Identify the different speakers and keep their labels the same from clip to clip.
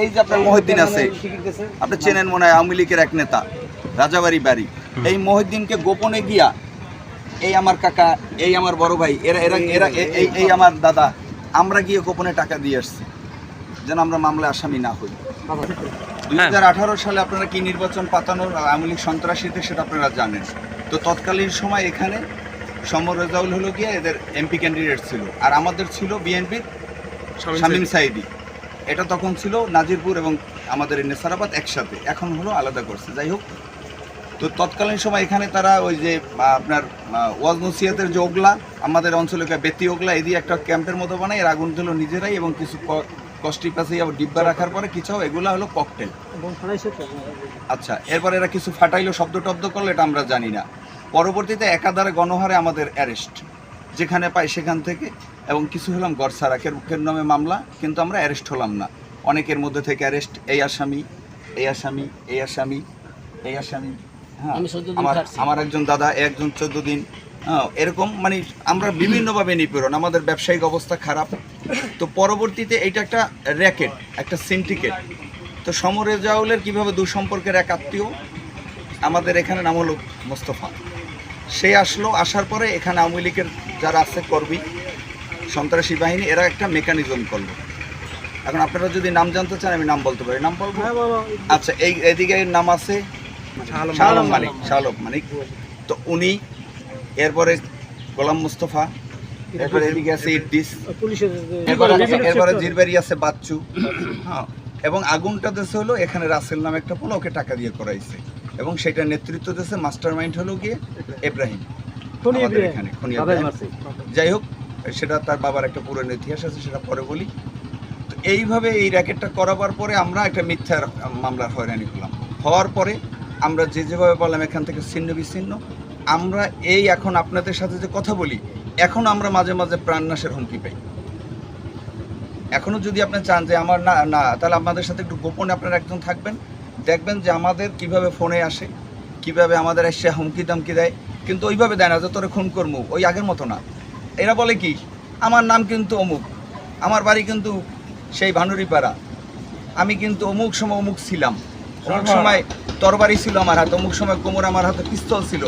Speaker 1: এই যে আপনার মহিউদ্দিন আছে আপনি চেনেন মনে হয় আওয়ামী লীগের এক নেতা রাজাবাড়ি বাড়ি। এই মহিউদ্দিনকে গোপনে গিয়া এই আমার কাকা এই আমার বড় ভাই এরা এরা এরা এই এই আমার দাদা আমরা গিয়ে গোপনে টাকা দিয়ে আসছি যেন আমরা মামলায় আসামি না হই। দুই হাজার আঠারো সালে আপনারা কি নির্বাচন পাতানোর আওয়ামী লীগ সন্ত্রাসীতে সেটা আপনারা জানেন। তো তৎকালীন সময় এখানে সমর রেজাউল হলো গিয়ে এদের এমপি ক্যান্ডিডেট ছিল আর আমাদের ছিল বিএনপির শামীম সাইদি। এটা তখন ছিল নাজিরপুর এবং আমাদের নেসারাবাদ একসাথে। এখন হলো আলাদা করছে। যাই হোক তো তৎকালীন সময় এখানে তারা ওই যে আপনার ওয়াজ নসিহাতের যে ওগলা আমাদের অঞ্চলে বেতি ওগলা এদিকে একটা ক্যাম্পের মতো বানায় এর আগুন দিল নিজেরাই এবং কিছু কষ্টি পাশে ডিব্বা রাখার পরে কিছু এগুলো হলো ককটেল আচ্ছা এরপরে এরা কিছু ফাটাইলো শব্দ টব্দ করল এটা আমরা জানি না। পরবর্তীতে একাধারে গণহারে আমাদের অ্যারেস্ট যেখানে পাই সেখান থেকে। এবং কিছু হলাম গড়সারা কের নামে মামলা কিন্তু আমরা অ্যারেস্ট হলাম না। অনেকের মধ্যে থেকে অ্যারেস্ট এই আসামি এই আসামি এই আসামি এই আসামি হ্যাঁ।
Speaker 2: আমি
Speaker 1: আমার আমার একজন দাদা একজন চোদ্দ দিন হ্যাঁ, এরকম মানে আমরা বিভিন্নভাবে নিপীড়ন আমাদের ব্যবসায়িক অবস্থা খারাপ। তো পরবর্তীতে এটা একটা র্যাকেট একটা সিন্ডিকেট। তো সমর রেজাউলের কীভাবে দুঃসম্পর্কের এক আত্মীয় আমাদের এখানে নাম হলো মোস্তফা। সে আসলো আসার পরে এখানে আওয়ামী লীগের যারা আছে কর্মী সন্ত্রাসী বাহিনী এরা একটা মেকানিজম করল। এখন আপনারা যদি নাম জানতে চান আমি নাম বলতে পারি। নাম বলব? আচ্ছা এই এদিকে নাম আছে শাহ আলম মালিক শাহ আলম মালিক তো উনি এরপরে গোলাম মুস্তফা এরপরে এদিকে আছে ইদ্দিস এরপরে জিরবাড়ি আছে বাচ্চু। হ্যাঁ এবং আগুনটা দেশে হলো এখানে রাসেল নামে একটা পোলা ওকে টাকা দিয়ে করাইছে। এবং সেটা নেতৃত্ব দেশে মাস্টার মাইন্ড হলো গিয়ে এব্রাহিম। আমাদের এখানে এব্রাহিম। যাই হোক সেটা তার বাবার একটা পুরনো ইতিহাস আছে, সেটা পরে বলি। তো এইভাবে এই র্যাকেটটা করাবার পরে আমরা একটা মিথ্যার মামলার হয়রানি হলাম হওয়ার পরে আমরা যে যেভাবে বললাম, এখান থেকে ছিন্ন বিচ্ছিন্ন। আমরা এই এখন আপনাদের সাথে যে কথা বলি, এখন আমরা মাঝে মাঝে প্রাণনাশের হুমকি পাই। এখনও যদি আপনি চান যে আমার না না, তাহলে আমাদের সাথে একটু গোপনে আপনারা একজন থাকবেন। দেখবেন যে আমাদের কীভাবে ফোনে আসে, কীভাবে আমাদের এসে হুমকি দামকি দেয়। কিন্তু ওইভাবে দেয় না যে তোরে খুন করব ওই আগের মতো না। এরা বলে কি আমার নাম কিন্তু অমুক আমার বাড়ি কিন্তু সেই ভানুরিপাড়া। আমি কিন্তু অমুক সময় অমুক ছিলাম। অমুক সময় তরবারি ছিল আমার হাতে অমুক সময় কোমর আমার হাতে পিস্তল ছিল।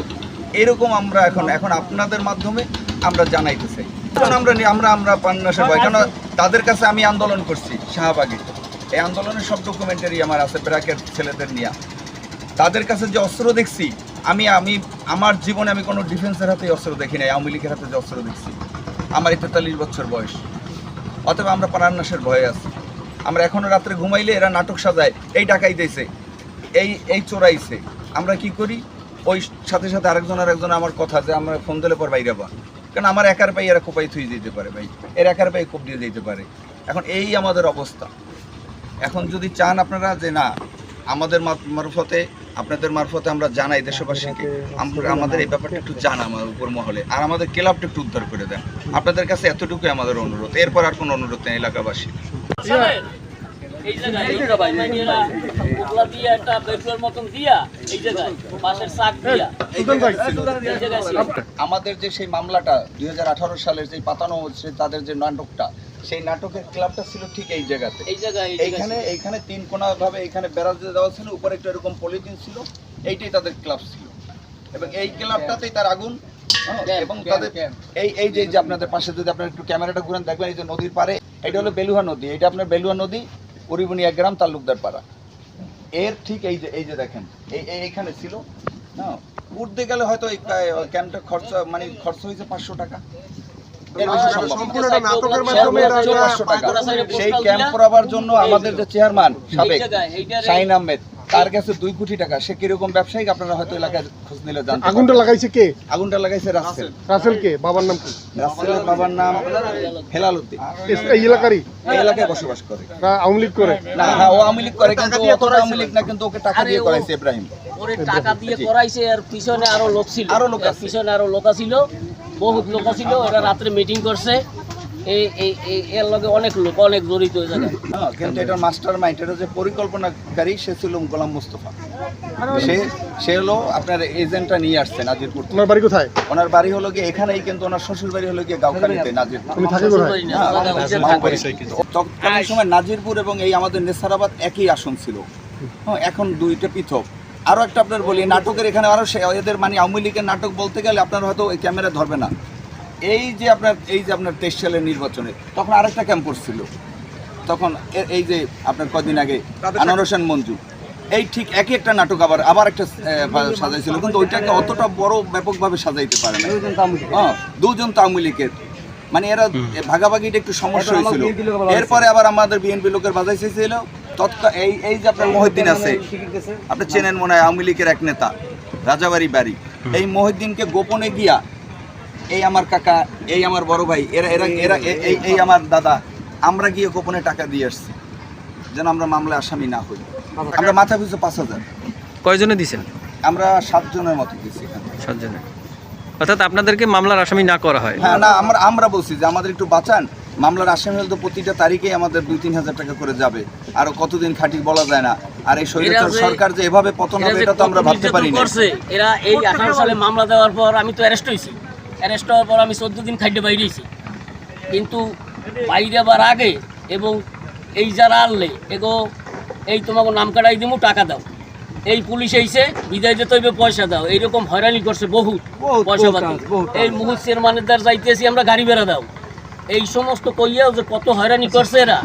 Speaker 1: এরকম আমরা এখন এখন আপনাদের মাধ্যমে আমরা জানাইতে চাই কারণ আমরা আমরা আমরা পান্নাসের ভয়। কেন তাদের কাছে আমি আন্দোলন করছি শাহবাগে। এই আন্দোলনের সব ডকুমেন্টারি আমার আছে ব্র্যাকের ছেলেদের নিয়ে। তাদের কাছে যে অস্ত্র দেখছি আমি আমি, আমার জীবনে আমি কোনো ডিফেন্সের হাতে অস্ত্র দেখি নাই, আওয়ামী লীগের হাতে যে অস্ত্র দেখছি। আমার এই তেতাল্লিশ বছর বয়স। অতএব আমরা প্রাণনাশের ভয়ে আছি। আমরা এখনও রাত্রে ঘুমাইলে এরা নাটক সাজায়, এই ডাকাই দিয়েছে, এই এই চোরাইছে। আমরা কি করি? ওই সাথে সাথে আরেকজন আরেকজন আমার কথা যে, আমরা ফোন দিলে পর বাইরে বা কারণ আমার একার পাই এরা কোপাই থুই দিতে পারে ভাই। এর একার পাই কোপ দিয়ে দিতে পারে। এখন এই আমাদের অবস্থা। এখন যদি চান আপনারা যে, না, আমাদের মারফতে আপনাদের মারফতে আমরা জানাই দেশবাসীকে। আমরা আমাদের এই ব্যাপারটা একটু জানা আমার উপর মহলে। আর আমাদের ক্লাবটা একটু উদ্ধার করে দেন। আপনাদের কাছে এতটুকুই আমাদের অনুরোধ। এরপর আর কোনো অনুরোধ নেই এলাকাবাসী
Speaker 2: এই জায়গায়। এই জায়গায় মাইনেরা ওগুলা দিয়ে একটা বেডরুমের মতন দিয়া এই জায়গায় পাশের শাক দিয়া এই জায়গায় ছিল।
Speaker 1: আমাদের যে সেই মামলাটা দুই হাজার আঠারো সালের যে পাতানো হচ্ছে তাদের যে নাটকটা সেই নাটকের ক্লাবটা ছিল ঠিক এই জায়গাতে।
Speaker 2: এই জায়গায়
Speaker 1: এইখানে এইখানে তিন কোনা ভাবে এখানে দিয়ে দেওয়া ছিল উপরে একটা এরকম পলিথিন ছিল এইটাই তাদের ক্লাব ছিল। এবং এই ক্লাবটাতেই তার আগুন হ্যাঁ, এবং তাদের এই এই যে আপনাদের পাশে যদি আপনার একটু ক্যামেরাটা ঘুরেন দেখবেন এই যে নদীর পারে এটা হলো বেলুহা নদী এটা আপনার বেলুয়া নদী পরিবনিয়া গ্রাম তালুকদার পাড়া। এর ঠিক এই যে এই যে দেখেন এই এই- এইখানে ছিল হ্যাঁ উঠতে গেলে হয়তো এই ক্যাম্পটা খরচ মানে খরচ হয়েছে পাঁচশো টাকা।
Speaker 3: সম্পূর্ণটা নাটকের মাধ্যমে এরা
Speaker 1: সর্বোচ্চ পাঁচশো টাকা। সেই ক্যাম্প করাবার জন্য আমাদের যে চেয়ারম্যান সাবেক শাহিন আহমেদ তার কাছে দুই কোটি টাকা। সে কীরকম ব্যবসায়িক আপনারা হয়তো এলাকায় খোঁজ নিলে জানতে
Speaker 3: আগুনটা লাগাইছে কে?
Speaker 1: আগুনটা লাগাইছে রাসেল।
Speaker 3: রাসেল কে? বাবার নাম কি?
Speaker 1: রাসেলের বাবার নাম হেলাল উদ্দিন।
Speaker 3: এই এলাকারই?
Speaker 1: এই এলাকায় বসবাস করে।
Speaker 3: না আওয়ামী লীগ করে?
Speaker 1: না হ্যাঁ ও আওয়ামী লীগ করে কিন্তু ও অতটা আওয়ামী লীগ না কিন্তু ওকে টাকা দিয়ে করাইছে ইব্রাহিম।
Speaker 2: ওরে টাকা দিয়ে করাইছে আর পিছনে আরও লোক ছিল।
Speaker 1: আরও লোক
Speaker 2: পিছনে আরও লোক ছিল বহুত লোক ছিল এরা রাত্রে মিটিং করছে। এই এই এর লগে অনেক লোক অনেক জড়িত হয়ে যায়
Speaker 1: হ্যাঁ, কিন্তু এটার মাস্টার মাইন্ড এটা যে পরিকল্পনাকারী সে ছিল গোলাম মুস্তফা। সে সে হলো আপনার এজেন্টটা নিয়ে আসছে নাজিরপুর থেকে।
Speaker 3: বাড়ি কোথায়?
Speaker 1: ওনার বাড়ি হলো গিয়ে এখানেই কিন্তু ওনার শ্বশুর বাড়ি হলো গিয়ে গাউখালিতে নাজিরপুর।
Speaker 3: তুমি থাকে কোথায়?
Speaker 1: হ্যাঁ, তৎকালীন সময় নাজিরপুর এবং এই আমাদের নেসারাবাদ একই আসন ছিল। হ্যাঁ, এখন দুইটা পৃথক। আরও একটা আপনার বলি নাটকের এখানে আরও সে এদের মানে আওয়ামী লীগের নাটক বলতে গেলে আপনার হয়তো ওই ক্যামেরা ধরবে না। এই যে আপনার এই যে আপনার তেইশ সালের নির্বাচনে তখন আরেকটা ক্যাম্প ছিল। তখন এই যে আপনার কদিন আগে আনোয়ার হোসেন মঞ্জু। এই ঠিক একই একটা নাটক আবার আবার একটা সাজাইছিল কিন্তু ওইটাকে অতটা বড় ব্যাপকভাবে সাজাইতে পারে না হ্যাঁ দুজন তো আওয়ামী লীগের। মানে এরা ভাগাভাগিটা একটু সমস্যা হয়েছিল। এরপরে আবার আমাদের বিএনপি লোকের বাজাই ছিল। এই এই যে আপনার মহিদ্দিন আছে আপনি চেনেন মনে হয় আওয়ামী লীগের এক নেতা রাজাবাড়ি বাড়ি। এই মহিদ্দিনকে গোপনে গিয়া এই আমার কাকা এই আমার বড় ভাই এরা এরা এরা এই এই আমার দাদা আমরা গিয়ে গোপনে টাকা দিয়ে আসছি যেন আমরা মামলায় আসামি না হই। আমরা মাথা পিছু পাঁচ হাজার।
Speaker 4: কয়জনে দিছেন?
Speaker 1: আমরা সাতজনের মতো দিচ্ছি এখানে
Speaker 4: সাতজনে। অর্থাৎ আপনাদেরকে মামলার আসামি না করা হয়।
Speaker 1: হ্যাঁ না আমরা আমরা বলছি যে আমাদের একটু বাঁচান মামলার আসামি হলে তো প্রতিটা তারিখে আমাদের দুই তিন হাজার টাকা করে যাবে। আর কতদিন খাটি বলা যায় না। আর এই স্বৈরাচার সরকার যে এভাবে পতন হবে এটা তো আমরা ভাবতে পারি না
Speaker 2: এরা এই আঠারো সালে মামলা দেওয়ার পর আমি তো অ্যারেস্ট হয়েছি অ্যারেস্ট হওয়ার পর আমি চোদ্দ দিন খাদ্য বাইরেছি কিন্তু বাইরে আবার আগে এবং এই যারা আনলে এগো এই তোমাকে নাম কাটাই দিমু টাকা দাও। এই পুলিশ এইছে বিদায় যেতে হইবে পয়সা দাও। এইরকম হয়রানি করছে বহুত পয়সা পাতি। এই মুহূর্তের দ্বার যাইতেছি আমরা গাড়ি বেড়া দাও। এই সমস্ত কইয়াও যে কত হয়রানি করছে এরা।